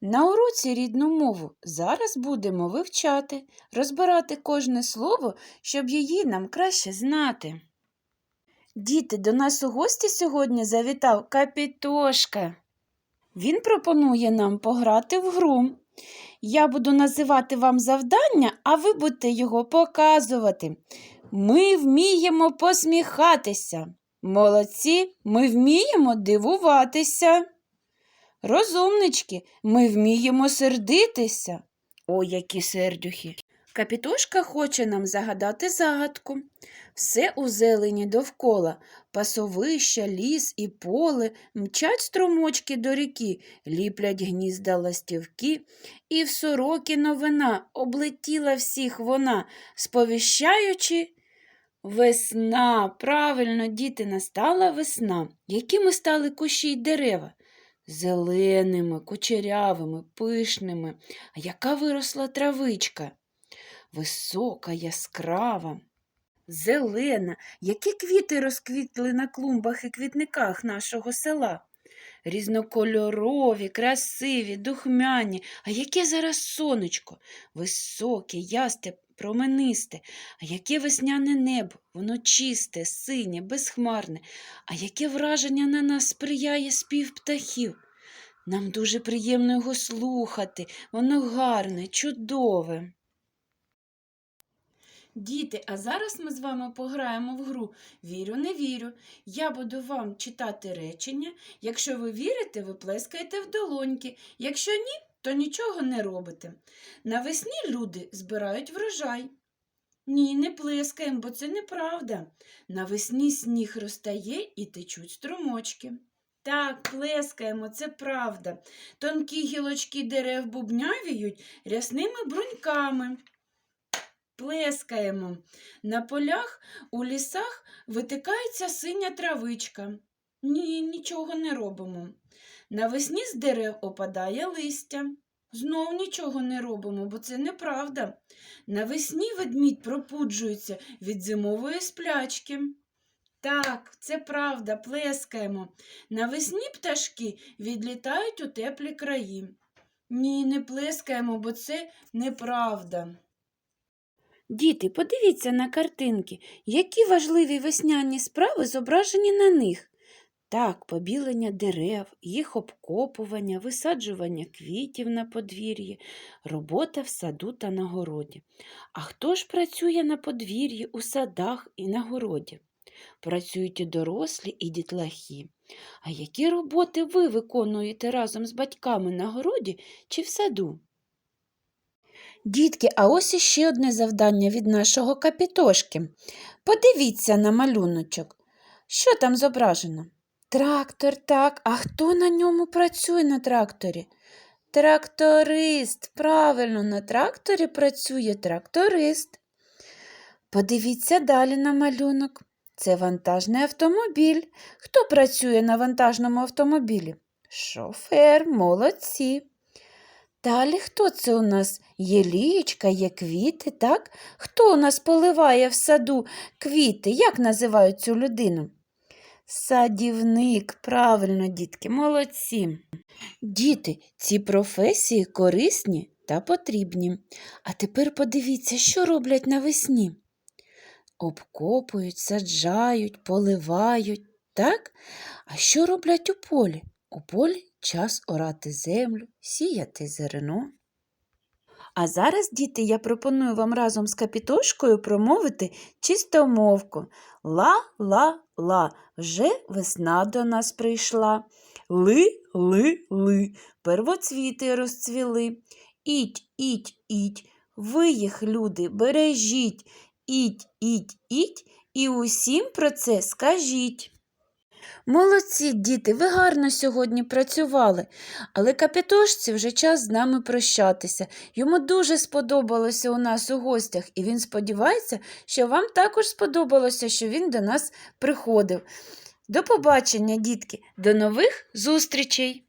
На уроці рідну мову зараз будемо вивчати, розбирати кожне слово, щоб її нам краще знати. Діти, до нас у гості сьогодні завітав Капітошка. Він пропонує нам пограти в гру. Я буду називати вам завдання, а ви будете його показувати. Ми вміємо посміхатися. Молодці, ми вміємо дивуватися. Розумнички, ми вміємо сердитися. Ой, які сердюхи. Капітошка хоче нам загадати загадку. Все у зелені довкола, пасовища, ліс і поле, мчать струмочки до ріки, ліплять гнізда ластівки, і в сороки новина облетіла всіх вона, сповіщаючи весна. Правильно, діти, настала весна. Якими стали кущі й дерева? Зеленими, кучерявими, пишними. А яка виросла травичка? Висока, яскрава, зелена, які квіти розквітли на клумбах і квітниках нашого села. Різнокольорові, красиві, духмяні. А яке зараз сонечко? Високе, ясте, променисте. А яке весняне небо? Воно чисте, синє, безхмарне. А яке враження на нас сприяє спів птахів? Нам дуже приємно його слухати. Воно гарне, чудове. Діти, а зараз ми з вами пограємо в гру Вірю, не вірю. Я буду вам читати речення. Якщо ви вірите, ви плескаєте в долоньки. Якщо ні, то нічого не робите. Навесні люди збирають врожай. Ні, не плескаємо, бо це неправда. Навесні сніг розтає і течуть струмочки. Так, плескаємо, це правда. Тонкі гілочки дерев бубнявіють рясними бруньками. Плескаємо. На полях у лісах витикається синя травичка. Ні, нічого не робимо. Навесні з дерев опадає листя. Знов нічого не робимо, бо це неправда. Навесні ведмідь пропуджується від зимової сплячки. Так, це правда, плескаємо. Навесні пташки відлітають у теплі краї. Ні, не плескаємо, бо це неправда. Діти, подивіться на картинки, які важливі весняні справи зображені на них. Так, побілення дерев, їх обкопування, висаджування квітів на подвір'ї, робота в саду та на городі. А хто ж працює на подвір'ї, у садах і на городі? Працюють і дорослі, і дітлахи. А які роботи ви виконуєте разом з батьками на городі чи в саду? Дітки, а ось іще одне завдання від нашого капітошки. Подивіться на малюночок. Що там зображено? Трактор, так. А хто на ньому працює на тракторі? Тракторист. Правильно, на тракторі працює тракторист. Подивіться далі на малюнок. Це вантажний автомобіль. Хто працює на вантажному автомобілі? Шофер, молодці. Далі хто це у нас? Є лієчка, є квіти, так? Хто у нас поливає в саду квіти? Як називають цю людину? Садівник, правильно, дітки, молодці. Діти, ці професії корисні та потрібні. А тепер подивіться, що роблять навесні. Обкопують, саджають, поливають, так? А що роблять у полі? У полі час орати землю, сіяти зерно. А зараз, діти, я пропоную вам разом з капітошкою промовити чистомовку. Ла-ла-ла, вже весна до нас прийшла. Ли-ли-ли, первоцвіти розцвіли. Іть, іть, іть, ви їх, люди, бережіть. Іть, іть, іть, і усім про це скажіть. Молодці, діти, ви гарно сьогодні працювали, але капітошці вже час з нами прощатися. Йому дуже сподобалося у нас у гостях, і він сподівається, що вам також сподобалося, що він до нас приходив. До побачення, дітки, до нових зустрічей!